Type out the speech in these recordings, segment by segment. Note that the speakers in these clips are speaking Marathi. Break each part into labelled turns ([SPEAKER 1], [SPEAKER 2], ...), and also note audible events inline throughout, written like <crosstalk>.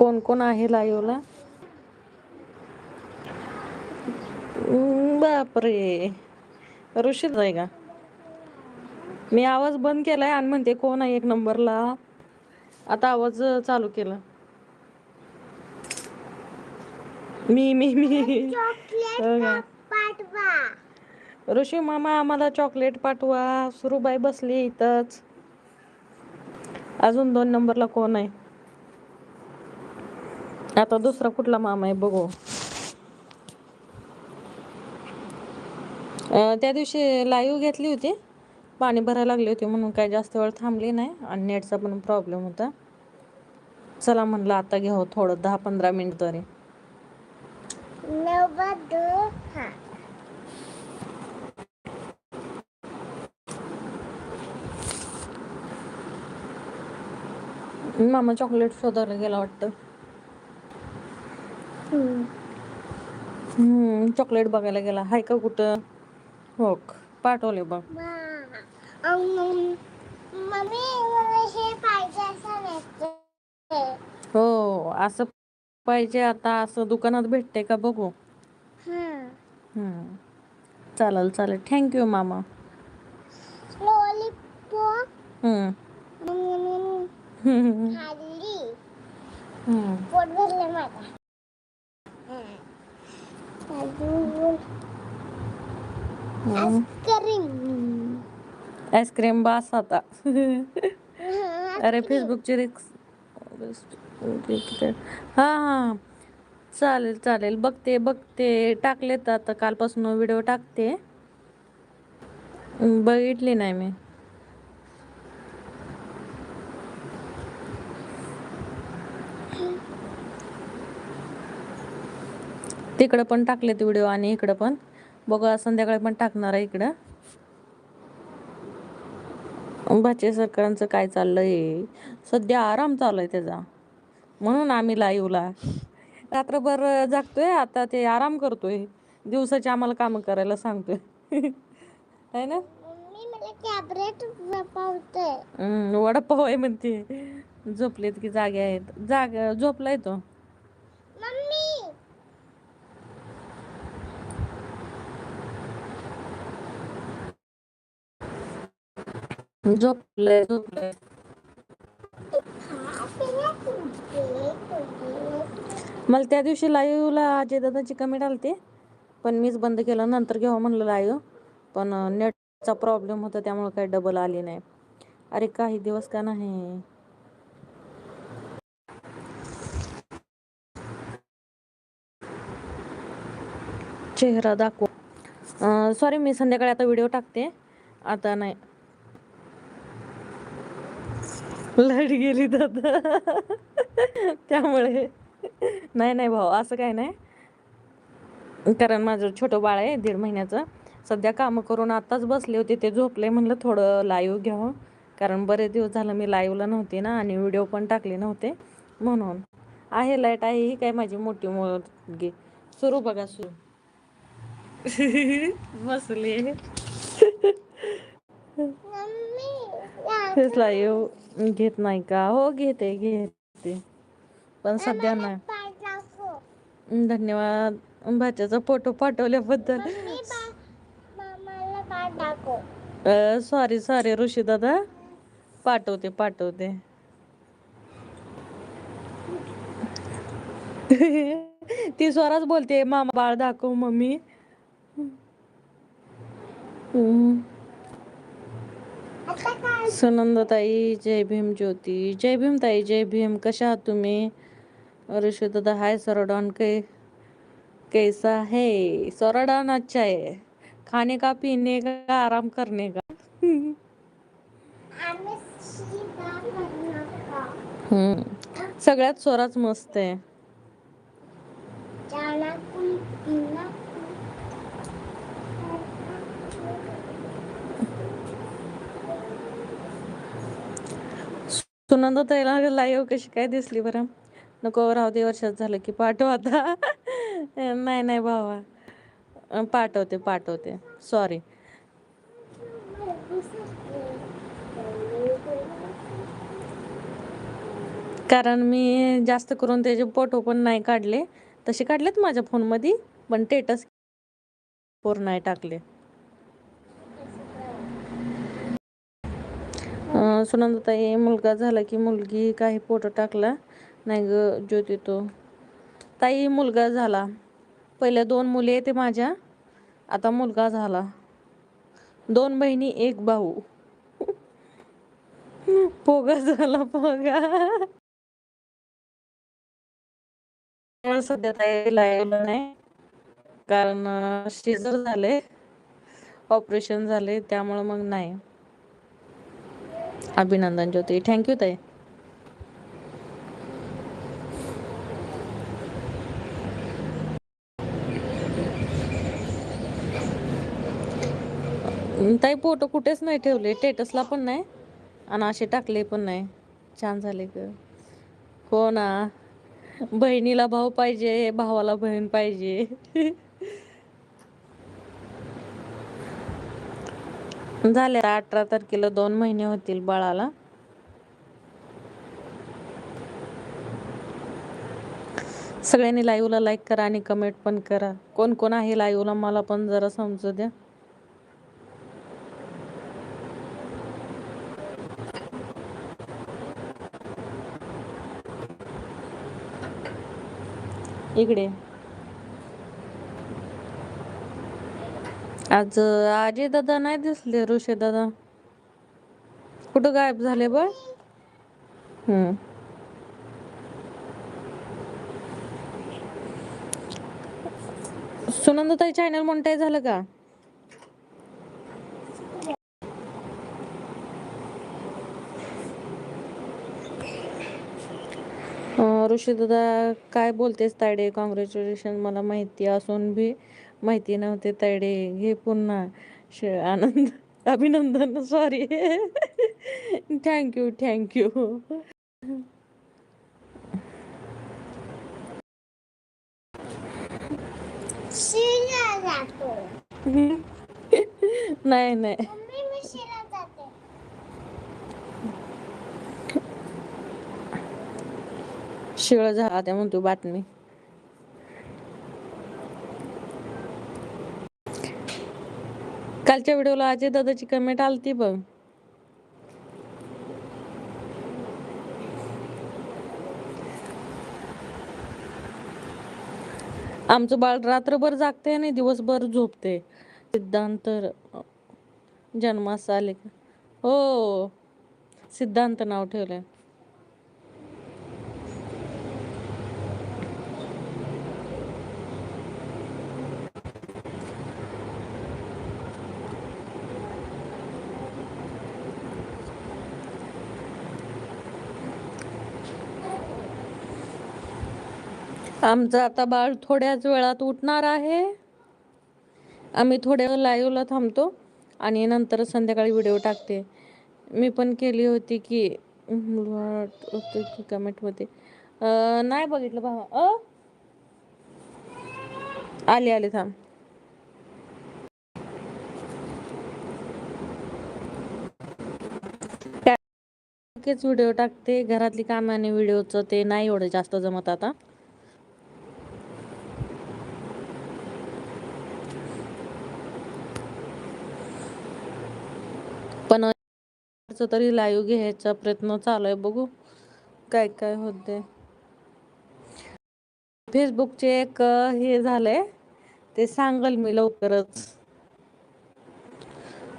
[SPEAKER 1] कोण कोण आहे लाईव्हला बापरे. ऋषीच आहे का? मी आवाज बंद केलाय आणि म्हणते कोण आहे एक नंबरला? आता आवाज चालू केला. मी मी मी. हो ऋषी मामा आम्हाला चॉकलेट पाठवा. सुरूबाई बसली इथंच. अजून दोन नंबरला कोण आहे? आता दुसरा कुठला मामा आहे बघू. अं, त्या दिवशी लाईव्ह घेतली होती. पाणी भरायला लागली होती म्हणून काय जास्त वेळ थांबली नाही आणि नेटचा पण प्रॉब्लेम होता. चला म्हणलं आता घ्यावं थोडं दहा पंधरा मिनिट तरी. मामा चॉकलेट शोधायला गेला वाटतं. हम्म चॉकलेट बघायला गेला. हाय का कुठं? हो पाठवले बघ.
[SPEAKER 2] मम्मी हे पाहिजे असं
[SPEAKER 1] हो पाहिजे आता असं दुकानात भेटते का बघू.
[SPEAKER 2] हम्म.
[SPEAKER 1] चालेल चालेल. थँक्यू मामा.
[SPEAKER 2] लॉलीपॉप
[SPEAKER 1] हम्म. हम्म.
[SPEAKER 2] खाल्ली
[SPEAKER 1] हम्म.
[SPEAKER 2] पोट भरलं माझा. अजून
[SPEAKER 1] हम्म.
[SPEAKER 2] आईस्क्रीम.
[SPEAKER 1] आईस्क्रीम. बास आता. अरे फेसबुकची रिक्स. हा हा. चालेल चालेल. बघते बघते. टाकलेत आता. कालपासून व्हिडिओ टाकते. बघितली नाही मी. तिकडं पण टाकलेत व्हिडिओ आणि इकडं पण. बघा संध्याकाळी पण टाकणार आहे इकडं. भाचे सरकारांचं काय चाललंय? सध्या आराम चालू आहे त्याचा. म्हणून आम्ही लाईव्हला रात्रभर जागतोय आता ते आराम करतोय. दिवसाची आम्हाला कामं करायला सांगतोय. <laughs> है ना?
[SPEAKER 2] मम्मी मला कॅबरेट पावतंय
[SPEAKER 1] हम्म, वडापाव आहे म्हणते. झोपलेत की जागे आहेत. जाग झोपलाय तो
[SPEAKER 2] मम्मी
[SPEAKER 1] झोपलंय झोपलंय मला त्या दिवशी लाईव्हला अजय दादाची कमेंट डालते पण मीच बंद केलं. नंतर घेऊ म्हणलं लाईव्ह पण नेटचा प्रॉब्लेम होता त्यामुळे काही डबल आली नाही. अरे काही दिवस का नाही? चेहरा दाखव. सॉरी मी संध्याकाळी आता व्हिडिओ टाकते. आता नाही. लाइट गेली दादा त्यामुळे. नाही नाही भाऊ असं काय नाही. कारण माझं छोटं बाळ आहे दीड महिन्याचं. सध्या कामं करून आत्ताच बसले होते ते झोपले म्हणलं थोडं लाईव्ह घ्यावं. कारण बरेच दिवस झालं मी लाईव्हला नव्हते ना आणि व्हिडिओ पण टाकले नव्हते. म्हणून. आहे लाइट आहे ही काय माझी मोठी मुलगी. सुरू बघा सुरू. बसले. तेच लाईव्ह घेत नाही का? हो घेते घेते. पण सध्या नाही. धन्यवाद. भाच्याचा फोटो पाठवल्याबद्दल. सॉरी सॉरी ऋषी दादा. पाठवते पाठवते. ती स्वराच बोलते मामा बाळ दाखव मम्मी. सुनंदाताई जय भीम ज्योती. जय भीम ताई जय भीम. कशा आहात तुम्ही? दादा हाय सरडॉन. कै कैसा है? सरडॉन अच्छा है. खाने का पीने का आराम करने का. सगळ्यात स्वराच मस्त आहे.
[SPEAKER 2] जाना
[SPEAKER 1] ताईला लाईव्ह कशी काय दिसली बरं? नको राहू दे वर्षात झालं की पाठव आता. <laughs> नाही नाही भावा. पाठवते पाठवते. सॉरी कारण मी जास्त करून त्याचे फोटो पण नाही काढले. तसे काढलेत माझ्या फोनमध्ये पण टेटस पूर्ण नाही टाकले अं, सुनंदाताई मुलगा झाला की मुलगी काही फोटो टाकला नाही ग ज्योती तो. ताई मुलगा झाला. पहिल्या दोन मुली येते माझ्या आता मुलगा झाला. दोन बहिणी एक भाऊ. <laughs> पोगा झाला पोगा. सध्या ताई लावलं नाही कारण शिजर झाले. ऑपरेशन झाले त्यामुळं मग नाही. अभिनंदन ज्योती. थँक्यू ताई. ताई फोटो कुठेच नाही ठेवले. स्टेटसला पण नाही आणि असे टाकले पण नाही. छान झाले ग. हो ना. बहिणीला भाऊ पाहिजे भावाला बहीण पाहिजे. <laughs> झाले अठरा तारखेला दोन महिने होतील बाळाला. सगळ्यांनी लाईव्हला लाईक करा आणि कमेंट पण करा. कोण कोण आहे लाईव्हला मला पण जरा समजू द्या. इकडे. आज आजी दादा नाही दिसले ऋषी दादा कुठं गायब झाले बळ हम्म. सुनंदताई चॅनल मोनिटाईज झालं का? ऋषीदादा ऋषी दादा काय बोलतेस तायडे कॉंग्रॅच्युलेशन मला माहिती असून बी. माहिती नव्हते तायडे घे पुन्हा श आनंद अभिनंदन सॉरी थँक्यू थँक्यू नाही नाही. शिळ झाला त्या म्हणतो बातमी. कालच्या व्हिडिओला अजय दादाची कमेंट आलती बघ. आमचं बाळ रात्रभर जागते आणि दिवसभर झोपते सिद्धांत जन्मास आले का? हो. सिद्धांत नाव ठेवलंय. आमचं आता बाळ थोड्याच वेळात उठणार आहे. आम्ही थोड्या लाईव्हला थांबतो आणि नंतर संध्याकाळी व्हिडिओ टाकते. मी पण केली होती की कमेंटमध्ये नाही बघितलं भावा. अ? आले आले थांब. व्हिडिओ टाकते. घरातली कामाने व्हिडिओचं ते नाही एवढं जास्त जमत आता पण चं तरी लाईव्ह घ्यायचा प्रयत्न चालू आहे बघू काय काय होते फेसबुकचे एक हे झालंय. ते सांगल मी लवकरच.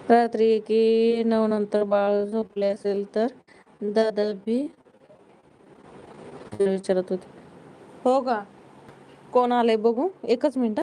[SPEAKER 1] रात्री की नऊ नंतर बाळ झोपले असेल तर दादा बी विचारत होते. हो का? कोण आलंय बघू. एकच मिनिट.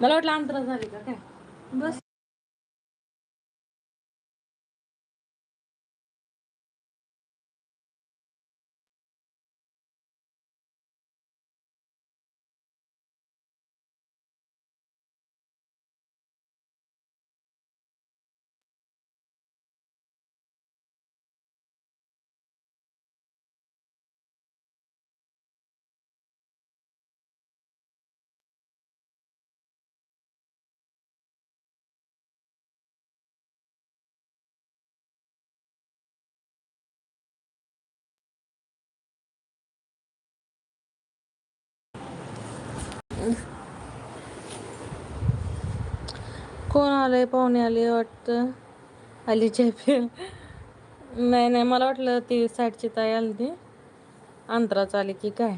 [SPEAKER 2] मला
[SPEAKER 1] वाटलं अंतरा झाली का काय?
[SPEAKER 2] बस.
[SPEAKER 1] कोण आलंय पाहुणे आले वाटतं? आली चॅपी नाही नाही मला वाटलं ती साईडची ताई आली ती अंतराच आली की काय?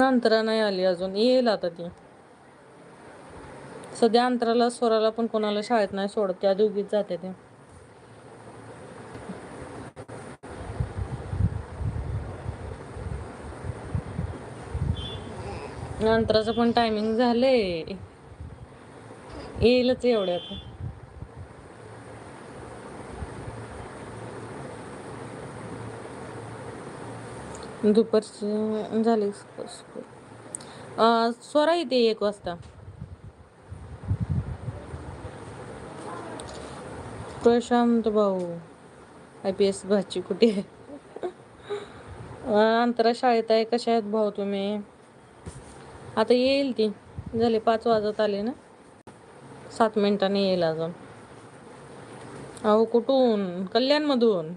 [SPEAKER 1] अंतरा नाही आली अजून. येईल आता ती. सध्या अंतराला स्वराला पण कोणाला शाळेत नाही सोडत. त्या दोघीच जाते ते अंतराचं पण टायमिंग झाले येईलच एवढ्यात. दुपारची झाली स्वरा येते एक वाजता. प्रशांत भाऊ आय पी एस भाची कुठे? आहे अंतरा शाळेत आहे कशा आहेत भाऊ तुम्ही? आता येईल ती. झाले पाच वाजत आले ना? सात मिनिटांनी येईल अजून. अहो कुठून? कल्याणमधून.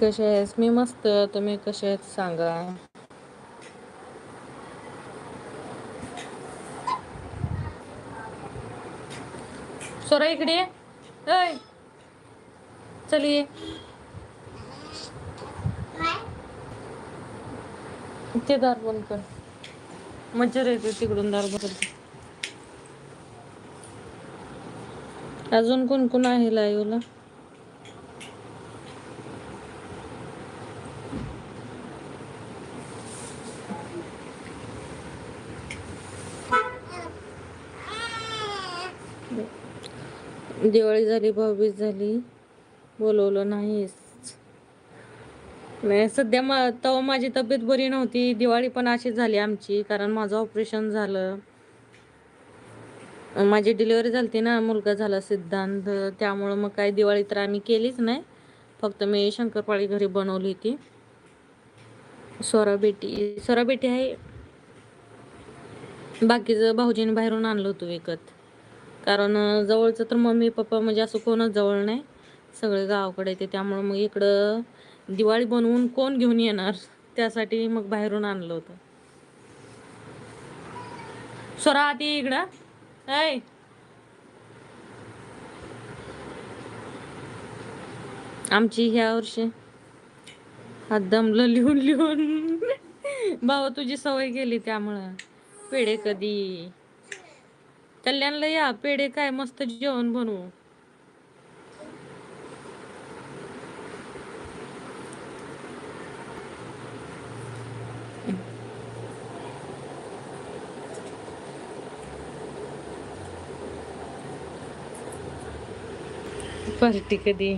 [SPEAKER 1] कसे आहेस? मी मस्त. तुम्ही कसे आहेत? सांगा. सोरा इकडे ये. चल ये. ते दार बंद कर. मच्छर येते तिकडून दार बंद अजून कोण कोण आहे लाईव्हला दिवाळी झाली भाऊबीज झाली बोलवलं नाहीस. नाही सध्या मग तेव्हा माझी तब्येत बरी नव्हती. दिवाळी पण अशीच झाली आमची कारण माझं ऑपरेशन झालं. माझी डिलिव्हरी झाली ना मुलगा झाला सिद्धांत. त्यामुळं मग काय दिवाळी तर आम्ही केलीच नाही. फक्त मी शंकरपाळी घरी बनवली होती. स्वराबेटी बेटी बेटी आहे. बाकीचं भाऊजीने बाहेरून आणलं होतं विकत. कारण जवळचं तर मम्मी पप्पा म्हणजे असं कोणच जवळ नाही. सगळे गावाकडे येते. त्यामुळं मग इकडं दिवाळी बनवून कोण घेऊन येणार? त्यासाठी मग बाहेरून आणलं होतं. स्वरा आती इकडं. ऐ! आमची ह्या वर्षी हात दमलं लिहून लिहून भावा तुझी सवय गेली त्यामुळं. पेढे कधी? कल्याणला या पेढे काय मस्त जेवण बनवू. पार्टी कधी?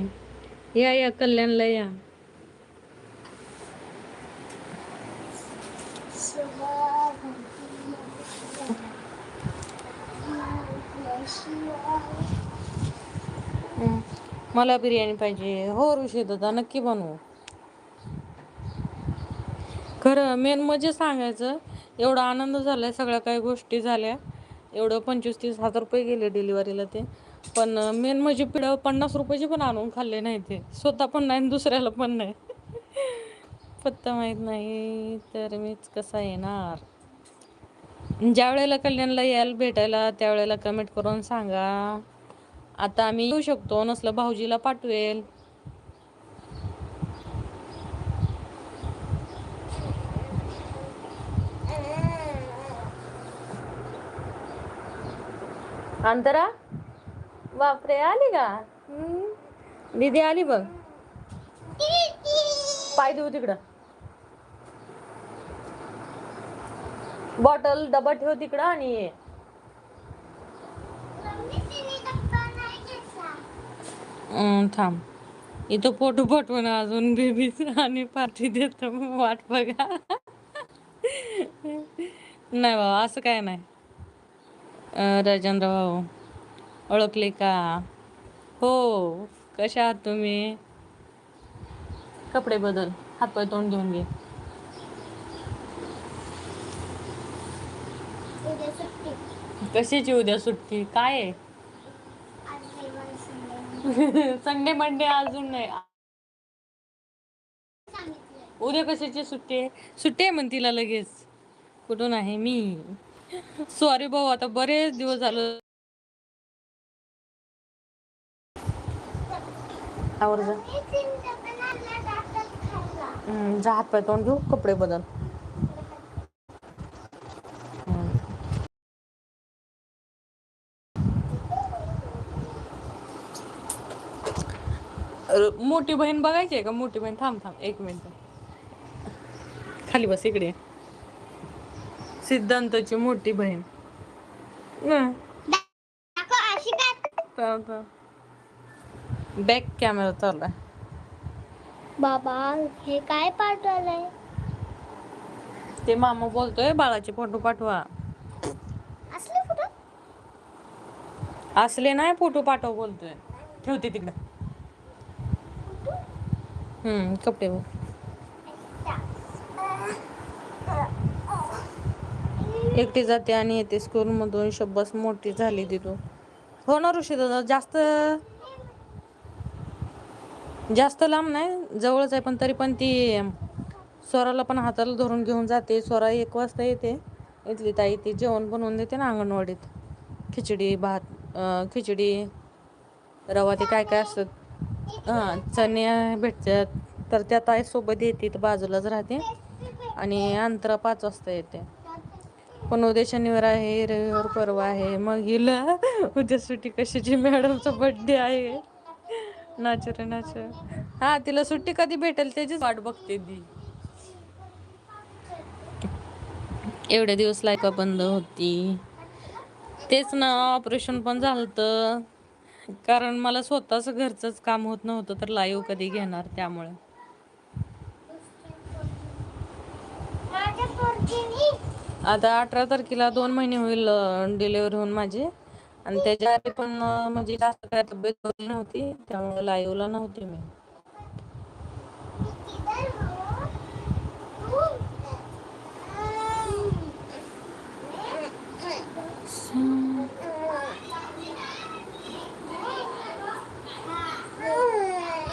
[SPEAKER 1] या या कल्याणला या. मला बिर्याणी पाहिजे. हो ऋषी दादा नक्की बनवू. खरं मेन म्हणजे सांगायचं एवढा आनंद झालाय सगळ्या काही गोष्टी झाल्या. एवढं पंचवीस तीस हजार रुपये गेले डिलिव्हरीला ते. पण मेन म्हणजे पिढं पन्नास रुपयाची पण आणून खाल्ले नाही ते. स्वतः पण नाही आणि दुसऱ्याला पण नाही. <laughs> पत्ता माहीत नाही तर मीच कसा येणार? ज्या वेळेला कल्याणला याल भेटायला त्यावेळेला कमेंट करून सांगा. आता आम्ही येऊ शकतो नसलं भाऊजीला पाठवेल. अंतरा बापरे आली का? दीदी आली बघ. पाय देऊ तिकडं. बॉटल डबा ठेव तिकडं आणि ये. थांब. इथं फोटो पटवून अजून बेबीच आणि पार्टी देतो वाट बघा. नाही बाबा असं काय नाही. राजेंद्र भाऊ ओळखले का? हो कशा आहात तुम्ही? कपडे बदल हातपाय तोंड घेऊन घे
[SPEAKER 2] उद्या सुट्टी
[SPEAKER 1] कशाची उद्या सुट्टी? काय आहे? <laughs>
[SPEAKER 2] संडे
[SPEAKER 1] मंडे अजून नाही. उद्या कशाची सुट्टी आहे? सुट्टी आहे म्हण तिला लगेच. कुठून आहे? मी. सॉरी भाऊ आता बरेच दिवस झालं. जा हात पाय तोंड घेऊ कपडे बदल. मोठी बहीण बघायची आहे का? मोठी बहीण थांब थांब एक मिनिट. खाली बस इकडे सिद्धांतची मोठी बहीण. बॅक कॅमेरा चालू आहे.
[SPEAKER 2] बाबा हे काय पाठवलंय?
[SPEAKER 1] ते मामा बोलतोय बाळाचे फोटो पाठवा.
[SPEAKER 2] असले कुठं
[SPEAKER 1] असले नाही फोटो पाठव बोलतोय. ठेवते तिकडं. कपडे बघ. एकटी जाते आणि येते स्कूलमधून शब्बस मोठी झाली तिथून. हो ना ऋषी दादा जास्त जास्त लांब नाही जवळच आहे पण तरी पण ती स्वराला पण हाताला धरून घेऊन जाते. स्वरा एक वाजता येते. इथली ताई ती जेवण बनवून देते ना अंगणवाडीत. खिचडी भात खिचडी रवा ते काय काय असतं. हां चणे भेटतात. तर त्या ताई सोबत येते तर बाजूलाच राहते. आणि अंतरा पाच वाजता येते. पण उद्या शनिवार आहे रविवार परवा आहे. मग हिला उद्या सुट्टी कशाची? मॅडमचा बर्थडे आहे. नाच रे नाच हा तिला सुट्टी कधी भेटेल त्याचीच वाट बघते ती. एवढे दिवस लायका बंद होती. तेच ना ऑपरेशन पण झालं कारण मला स्वतःच घरचंच काम होत नव्हतं तर लाईव्ह कधी घेणार त्यामुळे. आता अठरा तारखेला दोन महिने होईल डिलिव्हरी होऊन माझी. आणि त्याच्या आधी पण म्हणजे जास्त काय तब्येत बरी नव्हती त्यामुळे लाईव्हला नव्हती मी.
[SPEAKER 2] किधर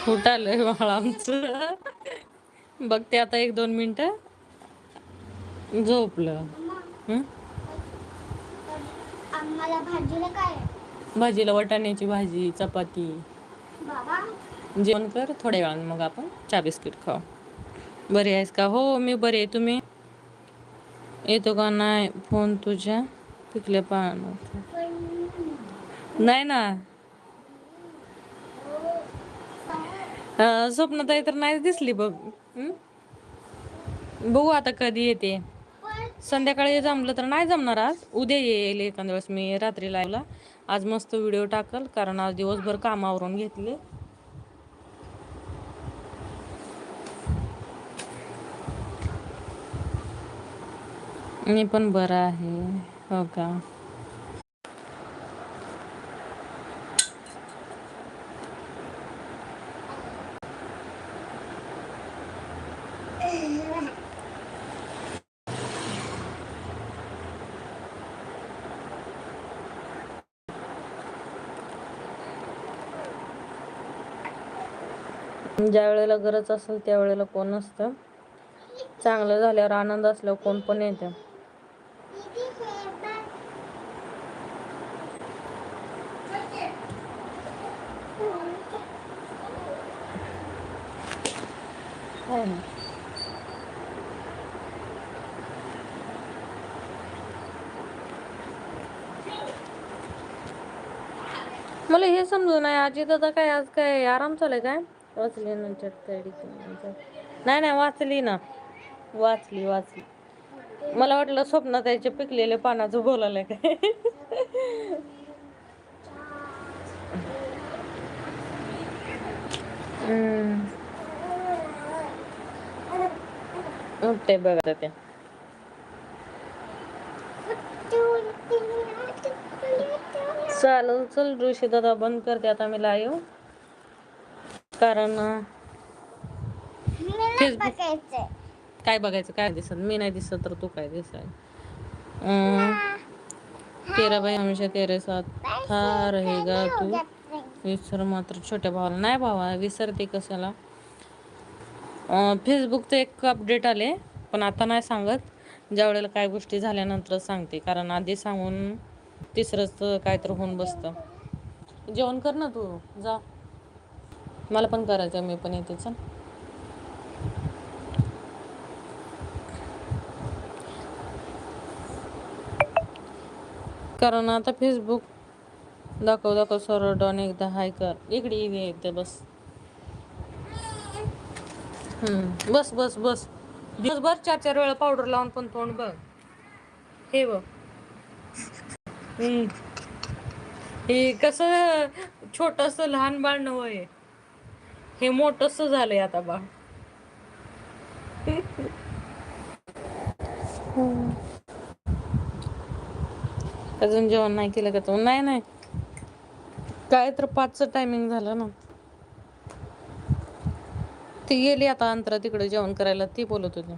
[SPEAKER 1] आलंय बाळ आमचं. बघते आता एक दोन मिनिटं. झोपलं. हं?
[SPEAKER 2] भाजीला काय? आहे?
[SPEAKER 1] भाजीला वाटाण्याची भाजी चपाती. जेवण कर थोड्या वेळाने मग आपण चहा बिस्किट खाऊ. बरी आहेस का? हो मी बरी आहे. तुम्ही? येतो का? नाही. फोन तुझ्या पिकल्या पाण्यात नाही ना. स्वप्नताई तर नाही दिसली बघ. बघू आता कधी येते. संध्याकाळी जमलं तर नाही जमणार आज. उद्या येईल एखाद्या वेळेस मी रात्री लावला आज मस्त व्हिडिओ टाकल कारण आज दिवसभर कामावरून घेतले. मी पण बरं आहे. हो का? ज्या वेळेला गरज असेल त्या वेळेला कोण नसतं. चांगलं झाल्यावर आनंद असल्यावर कोण पण येतं. मला हे समजू नाही. आजी दादा काय आज काय आराम चालय काय? वाचली नंतर नाही नाही वाचली ना. वाचली वाचली. मला वाटलं स्वप्न त्याचे पिकलेले पानाचं बोलायला काय ते उठते बघा त्या चालेल चल ऋषी दादा बंद करते आता मी लाईव्ह कारण फेसबुक काय बघायचं? काय दिसत? मी नाही दिसत तर तू काय दिसाय? तेरा बाई हमेशा तेरे साथ था रहेगा तू. विसर मात्र छोट्या भावाला. नाही भावा विसरते कशाला? फेसबुकचं एक अपडेट आले पण आता नाही सांगत. ज्या वेळेला काय गोष्टी झाल्यानंतर सांगते कारण आधी सांगून तिसरंच काय तर होऊन बसतं. जेवण कर ना तू जा. मला पण करायचं मी पण येते चल. कारण आता फेसबुक दाखव दाखव सरळ डॉन एकदा हाय कर. इकडे ये एकदा बस. हम्म बस बस बस. दिवसभर चार चार वेळा पावडर लावून पण तोंड बघ. हे बघ. हे कसं छोटस लहान बाळ नवय हे मोठस झालंय आता बाळ अजून जेवण नाही केलं का तो? नाही नाही. काय तर पाचचं टायमिंग झालं ना. ती गेली आता अंतरा तिकडे जेवण करायला ती बोलत होती.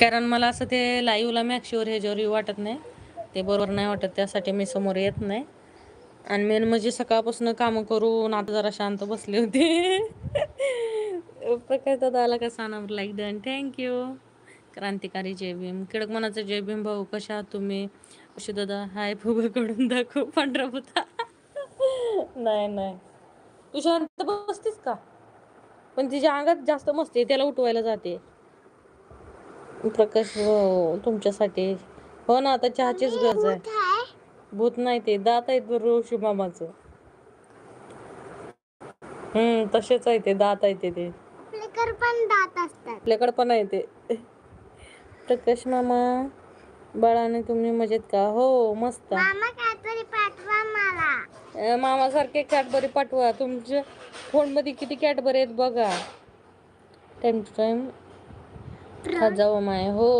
[SPEAKER 1] कारण मला असं ते लाईव्हला मॅक्शिवर ह्याच्यावर वाटत नाही. ते बरोबर नाही वाटत त्यासाठी मी समोर येत नाही. आणि मेन म्हणजे सकाळपासून कामं करून आता जरा शांत बसले होते. प्रकाश दादा आला का सानावर लाईक डन थँक्यू क्रांतिकारी जय भीम. किडक मनाचं जय भीम भाऊ कशा आहात तुम्ही? अशी दादा हाय फुगा कडून दाखव पांढरा पुता नाही नाही. तू शांत बसतीस का? पण तिच्या अंगात जास्त मस्ती आहे, त्याला उठवायला जाते. प्रकाश हो तुमच्यासाठी हो ना आता चहाचीच गरज आहे. भूत नाही ते दात आहेत ऋषी मामाचं. हम्म तसेच आहे ते दात आहे ते. ते
[SPEAKER 2] फ्लिकर पण दात असतात.
[SPEAKER 1] आपल्याकडे पण आहे ते. प्रकाश मामा बाळाने तुम्ही मजेत का? हो मस्त.
[SPEAKER 2] मामा काहीतरी पाठवा मला.
[SPEAKER 1] अं, मामासारखे कॅडबरी पाठवा. तुमच्या फोनमध्ये किती कॅडबरी आहेत बघा. टाइम टू टाइम खात जावं माय हो.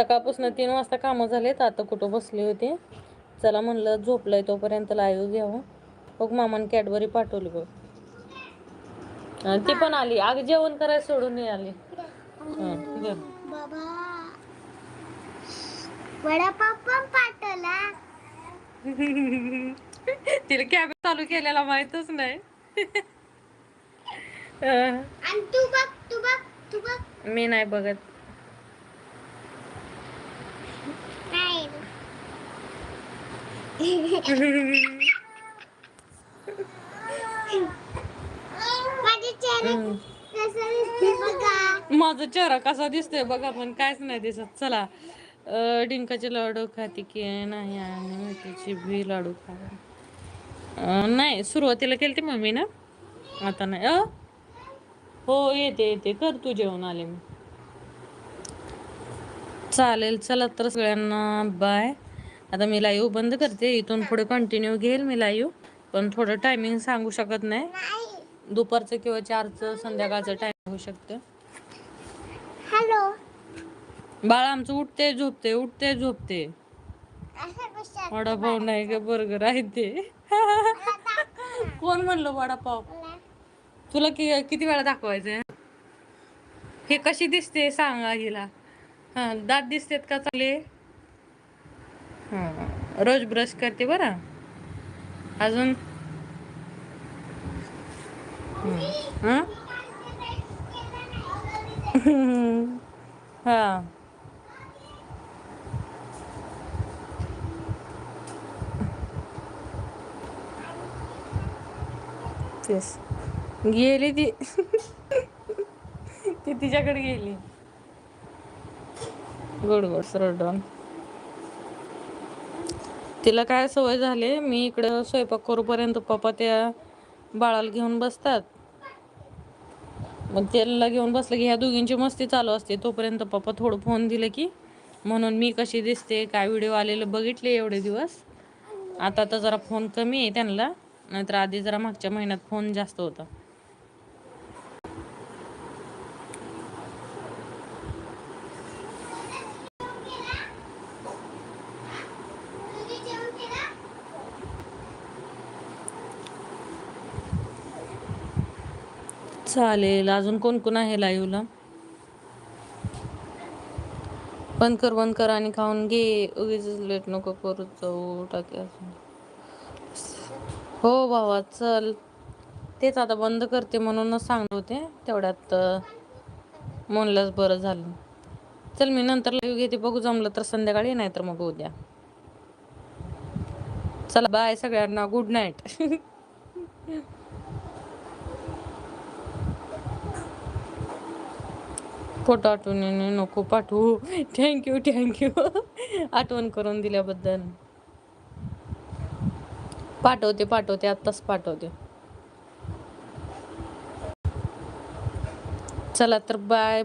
[SPEAKER 1] सकाळपासून तीन वाजता कामं झालेत. आता कुठं बसले होते. चला म्हणलं झोपलंय तोपर्यंत लाईव्ह घ्यावं. बघ मामाने कॅडबरी पाठवली बघ. ती पण आली. आग जेवण करायला सोडून आली. <laughs> तिला कॅब चालू केलेला माहितच नाही. <laughs> मी नाही बघत
[SPEAKER 2] काय <laughs> माझा चेहरा कसा
[SPEAKER 1] दिसतोय बघा पण काहीच नाही दिसत. चला डिंकाचे लाडू खाते की नाही आणि मेथीची भी लाडू खा. नाही सुरुवातीला केली मम्मी ना? आता नाही. अ? हो येते येते. कर तू जेवण आले मी. चालेल चला तर सगळ्यांना बाय आता मी लाईव्ह बंद करते. इथून पुढे कंटिन्यू घेईल मी लाईव्ह. पण थोडं टायमिंग सांगू शकत नाही. दुपारचं किंवा चारचं संध्याकाळचं टाइम होऊ शकतं.
[SPEAKER 2] हॅलो
[SPEAKER 1] बाळ आमचं उठते झोपते उठते झोपते. वडापाव नाही का बर्गर आहे ते. कोण म्हणलं वडापाव? तुला कि किती वेळा दाखवायचंय? हे कशी दिसते सांगा हिला. हा दात दिसतेत का चांगले? हा. रोज ब्रश करते बरं. अजून? हा? तेच. गेली ती. ती तिच्याकडे गेली. गोड गोड सरळ डॉन तिला काय सवय झाली मी इकडं स्वयंपाक करूपर्यंत पप्पा त्या बाळाला घेऊन बसतात. मग त्याला घेऊन बसलं की ह्या दोघींची मस्ती चालू असते. तोपर्यंत पप्पा थोडं फोन दिलं की म्हणून मी कशी दिसते काय व्हिडिओ आलेले बघितले एवढे दिवस? आता तर जरा फोन कमी आहे त्यांना नाहीतर आधी जरा मागच्या महिन्यात फोन जास्त होता. चालेल. अजून कोण कोण आहे लाईव्हला बंद कर बंद कर आणि खाऊन घे. उगीच लेट नको करू जाऊ टाके हो भावा चल. तेच आता बंद करते म्हणूनच सांगत होते. तेवढ्यात म्हणलंच बरं झालं. चल मी नंतर लाईव्ह घेते. बघू जमलं तर संध्याकाळी नाही तर मग उद्या. चला बाय सगळ्यांना. गुड नाईट <laughs> फोटो आठवण नको पाठवू. थँक्यू थँक्यू आठवण करून दिल्याबद्दल. पाठवते पाठवते आत्ताच पाठवते. चला तर बाय